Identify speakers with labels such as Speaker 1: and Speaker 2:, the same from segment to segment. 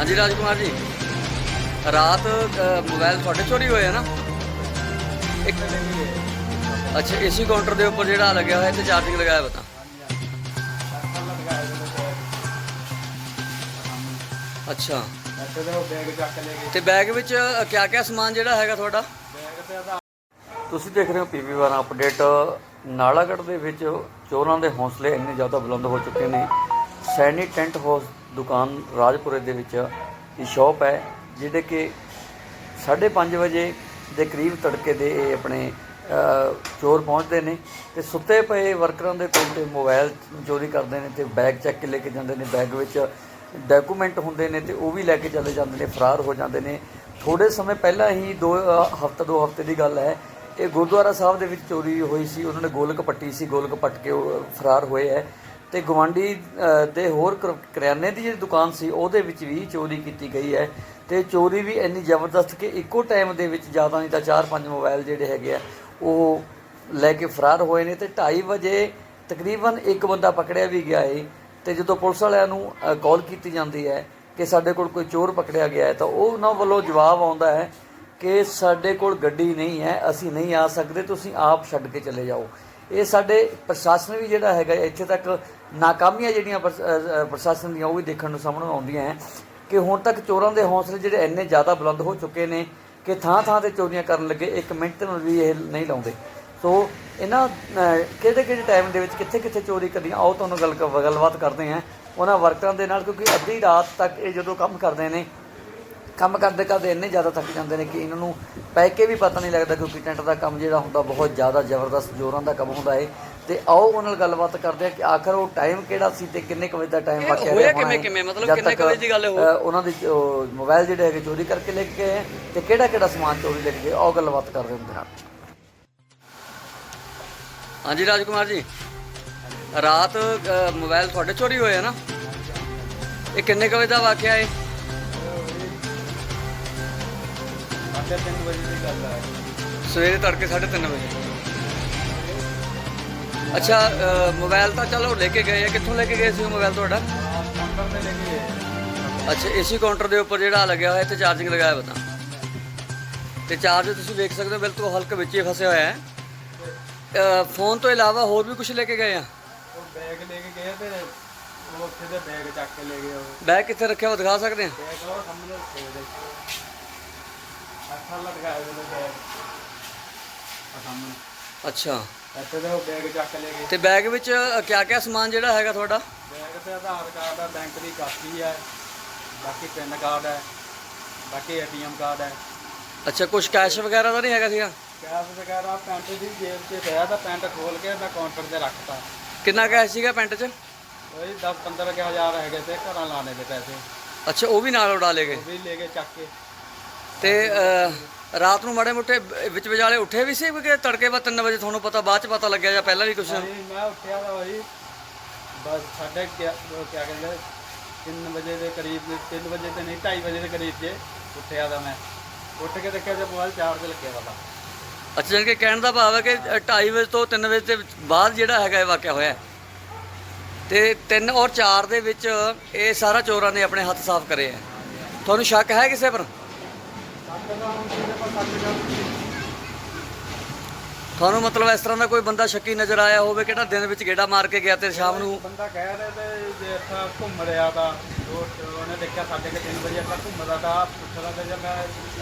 Speaker 1: ਹਾਂਜੀ ਰਾਜਕੁਮਾਰ ਜੀ। ਰਾਤ ਅ, ਮੋਬਾਈਲ ਤੁਹਾਡੇ ਚੋਰੀ ਹੋਏ ਆ ਨਾ? ਇੱਕ ਅੱਛਾ ਏਸੀ ਕਾਊਂਟਰ ਦੇ ਉੱਪਰ ਜਿਹੜਾ ਲੱਗਿਆ ਹੋਇਆ ਤੇ ਚਾਰਜਿੰਗ ਲਗਾਇਆ ਪਤਾ ਅੱਛਾ। ਤੇ ਬੈਗ ਵਿੱਚ ਕਿਆ ਕਿਆ ਸਮਾਨ ਜਿਹੜਾ ਹੈਗਾ ਤੁਹਾਡਾ? ਤੁਸੀਂ ਦੇਖ ਰਹੇ ਹੋ ਪੀਵੀ ਵਾਰ ਅਪਡੇਟ। ਨਾਲਾਗੜ੍ਹ ਦੇ ਵਿੱਚ ਚੋਰਾਂ ਦੇ ਹੌਸਲੇ ਇੰਨੇ ਜ਼ਿਆਦਾ ਬੁਲੰਦ ਹੋ ਚੁੱਕੇ ਨੇ। ਸੈਨੀ ਟੈਂਟ ਹਾਊਸ ਦੁਕਾਨ ਰਾਜਪੁਰੇ ਦੇ ਵਿੱਚ ਇਹ ਸ਼ਾਪ ਹੈ ਜਿਹੜੇ ਕਿ 5:30 ਵਜੇ ਦੇ ਕਰੀਬ ਤੜਕੇ ਦੇ ਇਹ ਆਪਣੇ ਚੋਰ ਪਹੁੰਚਦੇ ਨੇ ਤੇ ਸੁੱਤੇ ਪਏ ਵਰਕਰਾਂ ਦੇ ਕੋਲ ਤੇ ਮੋਬਾਈਲ ਚੋਰੀ ਕਰਦੇ ਨੇ ਤੇ ਬੈਗ ਚੱਕ ਕੇ ਲੈ ਕੇ ਜਾਂਦੇ ਨੇ। ਬੈਗ ਵਿੱਚ ਡਾਕੂਮੈਂਟ ਹੁੰਦੇ ਨੇ ਤੇ ਉਹ ਵੀ ਲੈ ਕੇ ਚਲੇ ਜਾਂਦੇ ਨੇ, ਫਰਾਰ ਹੋ ਜਾਂਦੇ ਨੇ। ਥੋੜੇ ਸਮੇਂ ਪਹਿਲਾਂ ਹੀ ਦੋ ਹਫ਼ਤਾ, ਦੋ ਹਫ਼ਤੇ ਦੀ ਗੱਲ ਹੈ, ਇਹ ਗੁਰਦੁਆਰਾ ਸਾਹਿਬ ਦੇ ਵਿੱਚ ਚੋਰੀ ਹੋਈ ਸੀ। ਉਹਨਾਂ ਨੇ ਗੋਲਕ ਪੱਟੀ ਸੀ, ਗੋਲਕ ਪੱਟ ਕੇ ਉਹ ਫਰਾਰ ਹੋਏ ਹੈ। ਤੇ ਗਵਾਂਡੀ ਦੇ ਹੋਰ ਕਰ- ਕਰਿਆਨੇ ਦੀ ਜਿਹੜੀ ਦੁਕਾਨ ਸੀ, ਉਹਦੇ ਵਿੱਚ ਵੀ ਚੋਰੀ ਕੀਤੀ ਗਈ ਹੈ। ਤੇ ਚੋਰੀ ਵੀ ਇੰਨੀ ਜ਼ਬਰਦਸਤ ਕਿ ਇੱਕੋ ਟਾਈਮ ਦੇ ਵਿੱਚ ਜ਼ਿਆਦਾ ਨਹੀਂ ਤਾਂ 4-5 ਮੋਬਾਈਲ ਜਿਹੜੇ ਹੈਗੇ ਆ, ਉਹ ਲੈ ਕੇ ਫਰਾਰ ਹੋਏ ਨੇ ਤੇ 2:30 ਵਜੇ ਤਕਰੀਬਨ ਇੱਕ ਬੰਦਾ ਪਕੜਿਆ ਵੀ ਗਿਆ ਏ ਤੇ ਜਦੋਂ ਪੁਲਿਸ ਵਾਲਿਆਂ ਨੂੰ ਕਾਲ ਕੀਤੀ ਜਾਂਦੀ ਹੈ ਕਿ ਸਾਡੇ ਕੋਲ ਕੋਈ ਚੋਰ ਪਕੜਿਆ ਗਿਆ ਹੈ ਤਾਂ ਉਹ ਉਹਨਾਂ ਵੱਲੋਂ ਜਵਾਬ ਆਉਂਦਾ ਹੈ ਕਿ ਸਾਡੇ ਕੋਲ ਗੱਡੀ ਨਹੀਂ ਹੈ, ਅਸੀਂ ਨਹੀਂ ਆ ਸਕਦੇ, ਤੁਸੀਂ ਆਪ ਛੱਡ ਕੇ ਚਲੇ ਜਾਓ। ਇਹ ਸਾਡੇ ਪ੍ਰਸ਼ਾਸਨ ਵੀ ਜਿਹੜਾ ਹੈਗਾ ਇੱਥੇ ਤੱਕ ਨਾਕਾਮੀਆਂ ਜਿਹੜੀਆਂ ਪ੍ਰਸ਼- ਪ੍ਰਸ਼ਾਸਨ ਦੀਆਂ ਉਹ ਵੀ ਦੇਖਣ ਨੂੰ ਸਾਹਮਣੇ ਆਉਂਦੀਆਂ ਹੈ ਕਿ ਹੁਣ ਤੱਕ ਚੋਰਾਂ ਦੇ ਹੌਸਲੇ ਜਿਹੜੇ ਇੰਨੇ ਜ਼ਿਆਦਾ ਬੁਲੰਦ ਹੋ ਚੁੱਕੇ ਨੇ ਕਿ ਥਾਂ ਥਾਂ ਤੇ ਚੋਰੀਆਂ ਕਰਨ ਲੱਗੇ, ਇੱਕ ਮਿੰਟ ਨੂੰ ਵੀ ਇਹ ਨਹੀਂ ਲਾਉਂਦੇ। ਸੋ ਇਹਨਾਂ ਕਿਹੜੇ ਕਿਹੜੇ ਟਾਈਮ ਦੇ ਵਿੱਚ ਕਿੱਥੇ ਕਿੱਥੇ ਚੋਰੀ ਕਰਦੀਆਂ ਆਓ ਤੁਹਾਨੂੰ ਗੱਲ ਗੱਲਬਾਤ ਕਰਦੇ ਹਾਂ। ਉਹਨਾਂ ਵਰਕਰਾਂ ਦੇ ਨਾਲ, ਕਿਉਂਕਿ ਅੱਧੀ ਰਾਤ ਤੱਕ ਇਹ ਜਦੋਂ ਕੰਮ ਕਰਦੇ ਨੇ ਕੰਮ ਕਰਦੇ ਕਰਦੇ ਇੰਨੇ ਜ਼ਿਆਦਾ ਥੱਕ ਜਾਂਦੇ ਨੇ ਕਿ ਇਹਨਾਂ ਨੂੰ ਪੈ ਕੇ ਵੀ ਪਤਾ ਨਹੀਂ ਲੱਗਦਾ ਕਿਉਂਕਿ ਟੈਂਟ ਦਾ ਕੰਮ ਜਿਹੜਾ ਹੁੰਦਾ ਬਹੁਤ ਜ਼ਿਆਦਾ ਜ਼ਬਰਦਸਤ ਜ਼ੋਰਾਂ ਦਾ ਕੰਮ ਹੁੰਦਾ ਹੈ ਤੇ ਆਓ ਉਹਨਾਂ ਨਾਲ ਗੱਲਬਾਤ ਕਰਦੇ ਆ ਕਿ ਆਖਰ ਉਹ ਟਾਈਮ ਕਿਹੜਾ ਸੀ ਤੇ ਕਿੰਨੇ ਕੁ ਵਜੇ ਦਾ ਟਾਈਮ ਵਾਕਿਆ
Speaker 2: ਹੋਇਆ ਕਿਵੇਂ-
Speaker 1: ਹੈ।
Speaker 2: ਕਿਵੇਂ? ਮਤਲਬ ਕਿੰਨੇ ਕੁ ਵਜੇ ਦੀ ਗੱਲ ਹੈ
Speaker 1: ਉਹਨਾਂ ਦੇ ਮੋਬਾਈਲ ਜਿਹੜੇ ਹੈਗੇ ਚੋਰੀ ਕਰਕੇ ਲੈ ਕੇ ਗਏ ਹੈ ਤੇ ਕਿਹੜਾ ਕਿਹੜਾ ਸਮਾਨ ਚੋਰੀ ਲੈ ਕੇ ਗਏ? ਆਓ ਗੱਲਬਾਤ ਕਰਦੇ ਹਾਂ ਉਹਦੇ ਨਾਲ।
Speaker 2: ਹਾਂਜੀ ਰਾਜਕੁਮਾਰ ਜੀ। ਰਾਤ ਮੋਬਾਈਲ ਤੁਹਾਡੇ ਚੋਰੀ ਹੋਏ ਆ ਨਾ? ਇਹ ਕਿੰਨੇ ਕੁ ਵਜੇ ਦਾ ਵਾਕਿਆ ਹੈ
Speaker 3: ਤਿੰਨ ਵਜੇ ਦੀ ਗੱਲ ਹੈ
Speaker 2: ਸਵੇਰੇ ਤੜਕੇ 3:30 ਵਜੇ। ਅੱਛਾ ਅ, ਮੋਬਾਈਲ ਤਾਂ ਚਲੋ ਲੈ ਕੇ ਗਏ ਆ। ਕਿੱਥੋਂ ਲੈ ਕੇ ਗਏ ਸੀ ਉਹ ਮੋਬਾਈਲ ਤੁਹਾਡਾ?
Speaker 3: ਕਾਊਂਟਰ ਤੇ ਲੈ ਕੇ ਗਏ।
Speaker 2: ਅੱਛਾ ਏਸੀ ਕਾਊਂਟਰ ਦੇ ਉੱਪਰ ਜਿਹੜਾ ਲੱਗਿਆ ਹੋਇਆ ਤੇ ਚਾਰਜਿੰਗ ਲਗਾਇਆ ਪਤਾ ਤੇ। ਚਾਰਜ ਤੁਸੀਂ ਵੇਖ ਸਕਦੇ ਹੋ ਬਿਲਕੁਲ ਹਲਕ ਵਿੱਚ ਹੀ ਫਸਿਆ ਹੋਇਆ ਹੈ। ਅ, ਫੋਨ ਤੋਂ ਇਲਾਵਾ ਹੋਰ ਵੀ ਕੁਝ ਲੈ ਕੇ ਗਏ ਆ?
Speaker 3: ਉਹ ਬੈਗ ਲੈ ਕੇ ਗਏ ਤੇ ਉਹ ਉੱਥੇ ਦੇ ਬੈਗ ਚੱਕ ਕੇ ਲੈ ਗਏ ਉਹ
Speaker 2: ਬੈਗ ਕਿੱਥੇ ਰੱਖਿਆ ਉਹ ਦਿਖਾ ਸਕਦੇ ਆ?
Speaker 3: ਬੈਗ ਉਹ ਸਾਹਮਣੇ ਰੱਖੇ ਹੋਏ ਦੇ ਅੱਖਾਂ ਲਟਕਾਏ ਨੇ ਬੈਗ ਆ ਸਾਹਮਣੇ।
Speaker 2: ਅੱਛਾ।
Speaker 3: ਇੱਥੇ ਦੇ ਬੈਗ ਚੱਕ ਲੈ ਗਏ।
Speaker 2: ਤੇ ਬੈਗ ਵਿੱਚ ਕਿਆ ਕਿਆ ਸਮਾਨ ਜਿਹੜਾ ਹੈਗਾ ਤੁਹਾਡਾ?
Speaker 3: ਬੈਗ ਤੇ ਆਧਾਰ ਕਾਰਡ ਹੈ ਬੈਂਕ ਦੀ ਕਾਪੀ ਹੈ ਬਾਕੀ ਪੈਨ ਕਾਰਡ ਹੈ ਬਾਕੀ ਏਟੀਐਮ ਕਾਰਡ ਹੈ
Speaker 2: ਅੱਛਾ ਕੁਝ ਕੈਸ਼ ਵਗੈਰਾ ਤਾਂ ਨਹੀਂ ਹੈਗਾ ਸੀਗਾ?
Speaker 3: ਕੈਸ਼ ਵਗੈਰਾ ਪੈਂਟ ਦੀ ਜੇਬ 'ਚ ਪਿਆ ਤਾਂ ਪੈਂਟ ਖੋਲ ਕੇ ਮੈਂ ਕਾਊਂਟਰ ਤੇ ਰੱਖਤਾ।
Speaker 2: ਕਿੰਨਾ ਕੈਸ਼ ਸੀਗਾ ਪੈਂਟ 'ਚ?
Speaker 3: ਉਹੀ 10 15 ਕੇ ਹਜ਼ਾਰ ਹੈਗੇ ਤੇ ਘਰਾਂ ਲਾਣੇ ਦੇ ਪੈਸੇ।
Speaker 2: ਅੱਛਾ ਉਹ ਵੀ ਨਾਲ ਉਡਾ ਲਏ ਗਏ?
Speaker 3: ਉਹ ਵੀ ਲੈ ਕੇ ਚੱਕ ਕੇ।
Speaker 2: ਤੇ ਰਾਤ ਨੂੰ ਮਾੜੇ ਮੋਟੇ ਵਿੱਚ ਵਿਚਾਲੇ ਉੱਠੇ ਵੀ ਸੀ ਕਿ ਤੜਕੇ ਬਾਅਦ 3 ਵਜੇ ਤੁਹਾਨੂੰ ਪਤਾ ਬਾਅਦ ਚ ਪਤਾ ਲੱਗਿਆ ਜਾਂ ਪਹਿਲਾਂ ਵੀ ਕੁਝ
Speaker 3: ਨਹੀਂ ਮੈਂ ਉੱਠਿਆ ਤਾਂ ਉਹੀ। ਬਸ ਸਾਢੇ ਕਿਆ ਕਿਆ ਕਹਿੰਦੇ 3 ਵਜੇ ਦੇ ਕਰੀਬ 3 ਵਜੇ ਤੇ ਨਹੀਂ 2:30 ਵਜੇ ਦੇ ਕਰੀਬ ਜੇ ਉੱਠਿਆ ਤਾਂ ਮੈਂ। ਉੱਠ ਕੇ ਦੇਖਿਆ ਤੇ ਮੋਬਾਈਲ ਚਾਰਜ ਲੱਗਿਆ ਵਾਲਾ
Speaker 2: ਅੱਛਾ ਜਾਣੀ ਕਿ ਕਹਿਣ ਦਾ ਭਾਵ ਹੈ ਕਿ 2:30 ਵਜੇ ਤੋਂ 3 ਵਜੇ ਦੇ ਬਾਅਦ ਜਿਹੜਾ ਹੈਗਾ ਇਹ ਵਾਕਿਆ ਹੋਇਆ। ਤੇ 3 ਔਰ 4 ਦੇ ਵਿੱਚ ਇਹ ਸਾਰਾ ਚੋਰਾਂ ਨੇ ਆਪਣੇ ਹੱਥ ਸਾਫ਼ ਕਰੇ ਆ ਤੁਹਾਨੂੰ ਸ਼ੱਕ ਹੈ ਕਿਸੇ ਪਰ
Speaker 3: ਸੱਤ ਦਾ ਹੁਣ ਕਿਹਦੇ ਪਰ ਸੱਤ ਦਾ
Speaker 2: ਤੁਹਾਨੂੰ ਮਤਲਬ ਇਸ ਤਰ੍ਹਾਂ ਦਾ ਕੋਈ ਬੰਦਾ ਸ਼ੱਕੀ ਨਜ਼ਰ ਆਇਆ ਹੋਵੇ ਕਿਹੜਾ ਦਿਨ ਵਿੱਚ ਗੇੜਾ ਮਾਰ ਕੇ ਗਿਆ ਤੇ ਸ਼ਾਮ ਨੂੰ
Speaker 3: ਬੰਦਾ ਕਹਿ ਰਿਹਾ ਤੇ ਜੇ ਇੱਥੇ ਘੁੰਮ ਰਿਹਾ ਤਾਂ ਉਹ ਉਹਨੇ ਦੇਖਿਆ ਸਾਢੇ ਕੁ 3 ਵਜੇ ਇੱਥੇ ਘੁੰਮਦਾ ਤਾਂ ਪੁੱਛਦਾ ਤੇ ਜੇ ਮੈਂ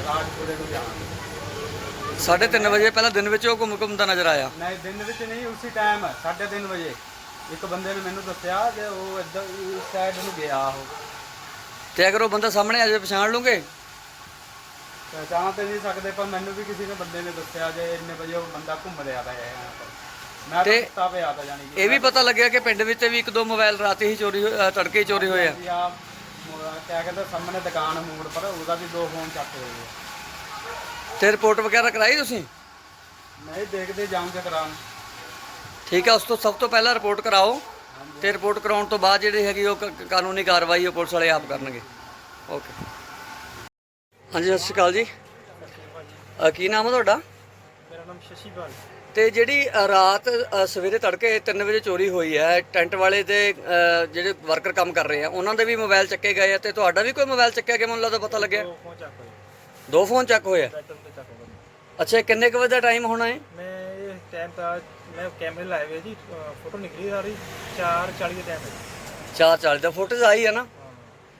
Speaker 3: ਰਾਜਪੁਰੇ ਨੂੰ ਜਾਣਾ
Speaker 2: 3:30 ਵਜੇ ਪਹਿਲਾਂ ਦਿਨ ਵਿੱਚ ਉਹ ਘੁੰਮ ਘੁੰਮਦਾ ਨਜ਼ਰ ਆਇਆ?
Speaker 3: ਨਹੀਂ ਦਿਨ ਵਿੱਚ ਨਹੀਂ ਉਸੇ ਟਾਈਮ ਸਾਢੇ ਤਿੰਨ ਵਜੇ। ਇੱਕ ਬੰਦੇ ਨੇ ਮੈਨੂੰ ਦੱਸਿਆ ਕਿ ਉਹ ਇੱਧਰ ਇਸ ਸਾਈਡ ਨੂੰ ਗਿਆ ਉਹ।
Speaker 2: ਤੇ ਅਗਰ ਉਹ ਬੰਦਾ ਸਾਹਮਣੇ ਆ ਜਾਵੇ ਪਛਾਣ ਲੂਗੇ?
Speaker 3: ਪਹਿਚਾਣ ਤੇ ਨਹੀਂ ਸਕਦੇ ਪਰ ਮੈਨੂੰ ਵੀ ਕਿਸੇ ਨੇ ਬੰਦੇ ਨੇ ਦੱਸਿਆ ਜੇ ਇੰਨੇ ਵਜੇ ਉਹ ਬੰਦਾ ਘੁੰਮ ਰਿਹਾ ਤਾਂ ਹੈ ਮੈਂ ਤਾਂ
Speaker 2: ਤੇ
Speaker 3: ਪਿਆ ਤਾਂ ਜਾਣੀ ਕਿ
Speaker 2: ਇਹ ਵੀ ਪਤਾ ਲੱਗਿਆ ਕਿ ਪਿੰਡ ਵਿੱਚ ਵੀ ਇੱਕ ਦੋ ਮੋਬਾਈਲ ਰਾਤੀ ਹੀ ਚੋਰੀ ਤੜਕੇ ਚੋਰੀ ਹੋਏ ਆ।
Speaker 3: ਕਿਆ ਕਹਿੰਦੇ ਸਾਹਮਣੇ ਦੁਕਾਨ ਮੂੜ ਪਰ ਉਹਦਾ ਵੀ ਦੋ ਫੋਨ ਚੱਕ ਹੋਏ
Speaker 2: ਤੇ ਰਿਪੋਰਟ ਵਗੈਰਾ ਕਰਾਈ ਤੁਸੀਂ?
Speaker 3: ਨਹੀਂ ਦੇਖਦੇ ਜਾਊਂਗੇ ਕਰਾਂ
Speaker 2: ਠੀਕ ਆ ਉਸ ਤੋਂ ਸਭ ਤੋਂ ਪਹਿਲਾਂ ਰਿਪੋਰਟ ਕਰਾਓ। ਤੇ ਰਿਪੋਰਟ ਕਰਾਉਣ ਤੋਂ ਬਾਅਦ ਜਿਹੜੀ ਹੈਗੀ ਉਹ ਕਾਨੂੰਨੀ ਕਾਰਵਾਈ ਉਹ ਪੁਲਿਸ ਵਾਲੇ ਆਪ ਕਰਨਗੇ। ਓਕੇ। ਹਾਂਜੀ ਸਤਿ ਸ਼੍ਰੀ ਅਕਾਲ ਜੀ। ਅ, ਕੀ ਨਾਮ ਹੈ ਤੁਹਾਡਾ?
Speaker 3: ਮੇਰਾ ਨਾਮ ਸ਼ਸ਼ੀਪਾਲ
Speaker 2: ਤੇ ਜਿਹੜੀ ਅ, ਰਾਤ ਅ, ਸਵੇਰੇ ਤੜਕੇ 3 ਵਜੇ ਚੋਰੀ ਹੋਈ ਹੈ ਟੈਂਟ ਵਾਲੇ ਅ, ਜਿਹੜੇ ਵਰਕਰ ਕੰਮ ਕਰ ਰਹੇ ਆ ਉਹਨਾਂ ਦੇ ਵੀ ਮੋਬਾਈਲ ਚੱਕੇ ਗਏ ਆ ਤੇ ਤੁਹਾਡਾ ਵੀ ਕੋਈ ਮੋਬਾਈਲ ਚੱਕਿਆ ਗਿਆ ਮੈਨੂੰ ਲੱਗਦਾ ਪਤਾ ਲੱਗਿਆ? ਦੋ ਫੋਨ ਚੱਕ ਹੋਏ। ਆ?
Speaker 4: ਤੇ ਚੱਕ
Speaker 2: ਅੱਛਾ ਇਹ ਕਿੰਨੇ ਕੁ ਵਜੇ ਦਾ ਟਾਈਮ ਹੋਣਾ ਹੈ?
Speaker 4: ਮੈਂ ਇਹ ਟਾਈਮ ਤਾਂ ਮੈਂ ਕੈਮਰੇ ਲਾਏ ਹੋਏ ਜੀ ਫੋਟੋ ਨਿਕਲੀ ਸਾਰੀ 4:40 ਦੇ ਟਾਈਮ ਹੈ
Speaker 2: 4:40 ਦਾ ਫੋਟੋਜ਼ ਆਈ ਹੈ ਨਾ?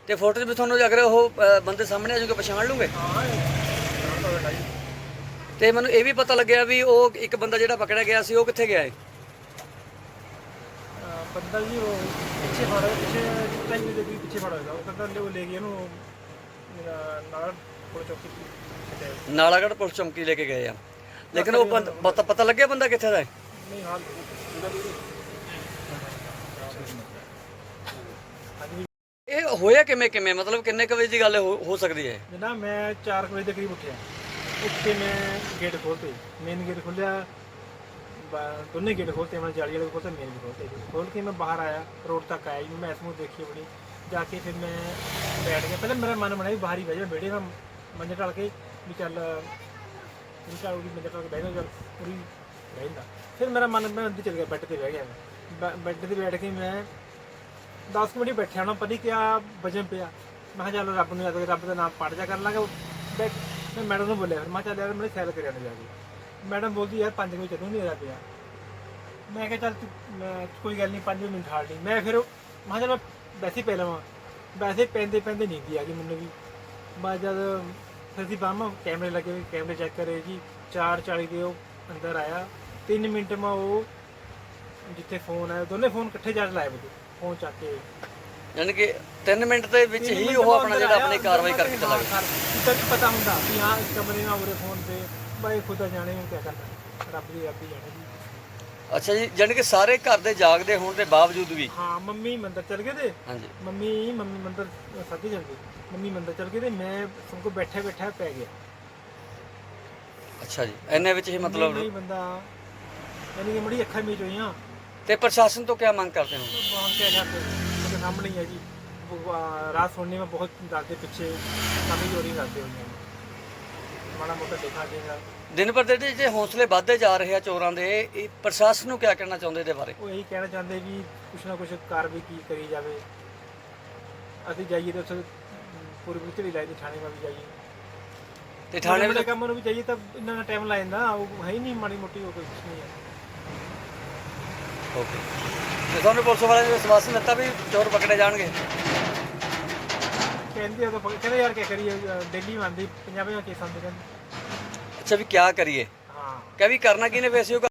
Speaker 2: ਤੇ ਫੋਟੋਜ਼ ਵੀ ਤੁਹਾਨੂੰ ਅਗਰ ਉਹ ਅ, ਬੰਦੇ ਸਾਹਮਣੇ ਆ ਜਾਊਗੇ ਪਛਾਣ ਲੂਗੇ?
Speaker 4: ਤਾਂ
Speaker 2: ਮੈਨੂੰ ਇਹ ਵੀ ਪਤਾ ਲੱਗਿਆ ਵੀ ਉਹ ਇੱਕ ਬੰਦਾ ਜਿਹੜਾ ਪਕੜਿਆ ਗਿਆ ਸੀ ਉਹ ਕਿੱਥੇ ਗਿਆ ਹੈ
Speaker 4: ਬੰਦਾ ਜੀ ਉਹ ਪਿੱਛੇ ਫੜ ਪਿੱਛੇ ਟਾਈਮ ਦੇ ਵੀ ਪਿੱਛੇ ਫੜ ਹੋਇਆ। ਉਹ ਕਹਿੰਦਾ ਉਹ ਲੈ ਗਿਆ ਉਹਨੂੰ ਮੇਰਾ ਨਾਲ ਕੋਲ ਚੌਕੀ ਤੇ
Speaker 2: ਨਾਲਾਗੜ੍ਹ ਪੁਲਿਸ ਚੌਂਕੀ ਲੈ ਕੇ ਗਏ ਆ। ਲੇਕਿਨ ਉਹ ਬੰਦ- ਪਤਾ ਪਤਾ ਲੱਗਿਆ ਬੰਦਾ ਕਿੱਥੇ ਦਾ ਹੈ
Speaker 4: ਨਹੀਂ ਹਾਲ ਹਾਂਜੀ
Speaker 2: ਇਹ ਹੋਇਆ ਕਿਵੇਂ ਕਿਵੇਂ? ਮਤਲਬ ਕਿੰਨੇ ਕੁ ਵਜੇ ਦੀ ਗੱਲ ਹੋ ਹੋ ਸਕਦੀ ਹੈ?
Speaker 4: ਜਨਾਬ, ਮੈਂ 4 ਵਜੇ ਦੇ ਕਰੀਬ ਉੱਠਿਆ। ਉੱਥੇ ਮੈਂ ਗੇਟ ਖੋਲ੍ਹਤੇ ਮੇਨ ਗੇਟ ਖੋਲਿਆ। ਦੋਨੇ ਗੇਟ ਖੋਲ੍ਹਤੇ ਮੈਂ ਜਾਲੀ ਵਾਲੇ ਖੋਲ੍ਹਤੇ ਮੇਨ ਵੀ ਖੋਲ੍ਹਤੇ ਖੋਲ ਕੇ ਮੈਂ ਬਾਹਰ ਆਇਆ ਰੋਡ ਤੱਕ ਆਇਆ ਜੀ। ਮੈਂ ਇਸ ਨੂੰ ਦੇਖੀ ਆਪਣੀ। ਜਾ ਕੇ ਫਿਰ ਮੈਂ ਬੈਠ ਗਿਆ। ਪਹਿਲਾਂ ਮੇਰਾ ਮਨ ਬਣਿਆ ਵੀ ਬਾਹਰ ਹੀ ਬਹਿ ਜਾ। ਬੇੜੇ ਮੈਂ ਮੰਜੇ ਢਲ ਕੇ ਵੀ ਚੱਲ ਵੀ ਚੱਲ ਉਹਦੀ ਮੰਜੇ ਢਲ ਕੇ ਬਹਿ ਜਾ, ਚੱਲ ਪੂਰੀ ਬਹਿੰਦਾ ਫਿਰ ਮੇਰਾ ਮਨ ਮੈਂ ਅੰਦਰ ਚਲ ਗਿਆ ਬੈੱਡ ਤੇ ਬਹਿ ਗਿਆ ਮੈਂ। ਬੈੱਡ ਤੇ ਬੈਠ ਕੇ ਮੈਂ 10 ਮਿੰਟ ਹੀ ਬੈਠਿਆ ਨਾ ਪਤਾ ਨੀ ਕਿਆ ਵਜਨ ਪਿਆ। ਮੈਂ ਕਿਹਾ ਚੱਲ ਰੱਬ ਨੂੰ ਯਾਦ ਕਰਕੇ ਰੱਬ ਦਾ ਨਾਮ ਪੜ ਜਾ ਕਰ ਲਾਂਗੇ। ਬੈਠ, ਮੈਂ ਮੈਡਮ ਨੂੰ ਬੋਲਿਆ ਫਿਰ ਮੈਂ ਕਿਹਾ ਚੱਲ ਯਾਰ ਮੈਨੂੰ ਸੈਲ ਕਰਿਆ ਨਾ ਜਾ ਕੇ। ਮੈਡਮ ਬੋਲਦੀ, ਯਾਰ 5 ਵਜੇ ਚੱਲੂ ਨਹੀਂ ਪਿਆ। ਮੈਂ ਕਿਹਾ ਚੱਲ ਤੂੰ, ਮੈਂ, ਕੋਈ ਗੱਲ ਨਹੀਂ 5 ਮਿੰਟ ਹਾਲ ਨਹੀਂ ਮੈਂ ਫਿਰ ਮੈਂ ਕਿਹਾ ਚੱਲ ਮੈਂ ਵੈਸੇ ਹੀ ਪੈ ਲਵਾਂ। ਵੈਸੇ ਪੈਂਦੇ ਪੈਂਦੇ ਨੀਂਦ ਆ ਗਈ ਮੈਨੂੰ ਵੀ। ਮੈਂ ਜਦ ਫਿਰ ਅਸੀਂ ਬਾਹਮਾ ਕੈਮਰੇ ਲੱਗੇ ਹੋਏ, ਕੈਮਰੇ ਚੈੱਕ ਕਰੇ ਜੀ। 4:40 ਦੇ ਉਹ ਅੰਦਰ ਆਇਆ। 3 ਮਿੰਟ ਮੈਂ ਉਹ, ਜਿੱਥੇ ਫੋਨ ਆਇਆ ਦੋਨੇ ਫੋਨ ਇਕੱਠੇ ਜਾ ਲਾਏ ਬਦੇ ਫੋਨ ਚੱਕ ਕੇ।
Speaker 2: ਯਾਨੀ ਕਿ 3 ਮਿੰਟ ਦੇ ਵਿੱਚ ਹੀ ਉਹ ਆਪਣਾ ਜਿਹੜਾ ਆਪਣੀ ਕਾਰਵਾਈ ਕਰਕੇ ਚਲਾ ਗਿਆ।
Speaker 4: ਵੀ ਪਤਾ ਹੁੰਦਾ ਵੀ ਹਾਂ ਇਸ ਕਮਰੇ ਨਾਲ ਉਰੇ ਫੋਨ ਤੇ ਬਾਈ ਖੁਦਾ ਜਾਣੇ ਹੁਣ ਕੀ ਕਰਨਾ। ਰੱਬ ਦੀ ਰੱਬ ਹੀ ਜਾਣੇ। ਜੀ
Speaker 2: ਅੱਛਾ ਜੀ ਯਾਨੀ ਕਿ ਸਾਰੇ ਘਰ ਦੇ ਜਾਗਦੇ ਹੋਣ ਦੇ ਬਾਵਜੂਦ ਵੀ।
Speaker 4: ਹਾਂ ਮੰਮੀ ਮੰਦਰ ਚਲ ਗਏ ਤੇ।
Speaker 2: ਹਾਂਜੀ।
Speaker 4: ਮੰਮੀ ਮੰਮੀ ਮੰਦਰ ਸਾਡੀ ਚਲ ਗਈ ਮੰਮੀ ਮੰਦਰ ਚਲ ਗਈ ਤੇ ਮੈਂ ਸਭ ਕੋ ਬੈਠਾ ਬੈਠਾ ਪੈ ਗਿਆ।
Speaker 2: ਅੱਛਾ ਜੀ ਇੰਨੇ ਵਿੱਚ ਹੀ ਮਤਲਬ
Speaker 4: ਨਹੀਂ ਬੰਦਾ ਯਾਨੀ ਕਿ ਮੜੀ ਅੱਖਾਂ ਮੀਚ ਹੋਈਆਂ।
Speaker 2: ਤੇ ਪ੍ਰਸ਼ਾਸਨ ਤੋਂ ਕੀ ਮੰਗ ਕਰਦੇ ਹੋ
Speaker 4: ਬਹੁਤ ਕਿਆ ਕਰਦੇ ਮੇਰੇ ਸਾਹਮਣੇ ਹੀ ਹੈ ਜੀ ਉਹ, ਆ, ਰਾਤ ਸੁਣਨੇ में बहुत दादे पीछे काफ़ी चोरी करते हुए हैं माड़ा मोटा देखा देगा
Speaker 2: ਦਿਨ ਪਰ ਦਿਨ ਜੇ ਹੌਸਲੇ ਵੱਧਦੇ ਜਾ ਰਹੇ ਆ ਚੋਰਾਂ ਦੇ ਇਹ ਪ੍ਰਸ਼ਾਸਨ ਨੂੰ ਕੀ ਕਹਿਣਾ ਚਾਹੁੰਦੇ ਇਹਦੇ ਬਾਰੇ
Speaker 4: ਉਹ ਇਹੀ ਕਹਿਣਾ ਚਾਹੁੰਦੇ ਵੀ ਕੁਛ ਨਾ ਕੁਛ ਕਾਰਵਾਈ ਕੀ ਕਰੀ ਜਾਵੇ ਅਸੀਂ ਜਾਈਏ ਤਾਂ ਉੱਥੇ ਪੂਰੀ ਵਿੱਚ ਵੀ ਲਾਈਏ ਥਾਣੇ ਵਿੱਚ ਵੀ ਜਾਈਏ
Speaker 2: ਤੇ
Speaker 4: ਥਾਣੇ
Speaker 2: ਥਾਣੇ
Speaker 4: ਦੇ
Speaker 2: ਵਿੱਚ
Speaker 4: ਕੰਮ ਨੂੰ ਵੀ ਜਾਈਏ ਤਾਂ ਇੰਨਾ ਟਾਈਮ ਲਾ ਜਾਂਦਾ ਉਹ ਹੈ ਹੀ ਨਹੀਂ ਮਾੜੀ ਮੋਟੀ ਉਹ ਕੋਈ ਕੁਛ ਨਹੀਂ ਹੈ
Speaker 2: ਓਕੇ ਤੇ ਤੁਹਾਨੂੰ ਪੁਲਿਸ ਵਾਲਿਆਂ ਨੇ ਵਿਸ਼ਵਾਸ ਦਿੱਤਾ ਵੀ ਚੋਰ ਪਕੜੇ ਜਾਣਗੇ?
Speaker 4: ਕਹਿੰਦੇ ਉਹ ਕਹਿੰਦੇ ਯਾਰ ਕੀ ਕਰੀਏ ਡੇਲੀ ਆਉਂਦੀ ਪੰਜਾਬੀਆਂ ਕੇਸ ਆਉਂਦੇ ਕਹਿੰਦੇ
Speaker 2: ਅੱਛਾ ਵੀ ਕੀ ਕਰੀਏ?
Speaker 4: ਹਾਂ।
Speaker 2: ਕਿ ਵੀ ਕਰਨਾ ਕਿਨੇ ਵੈਸੇ ਉਹ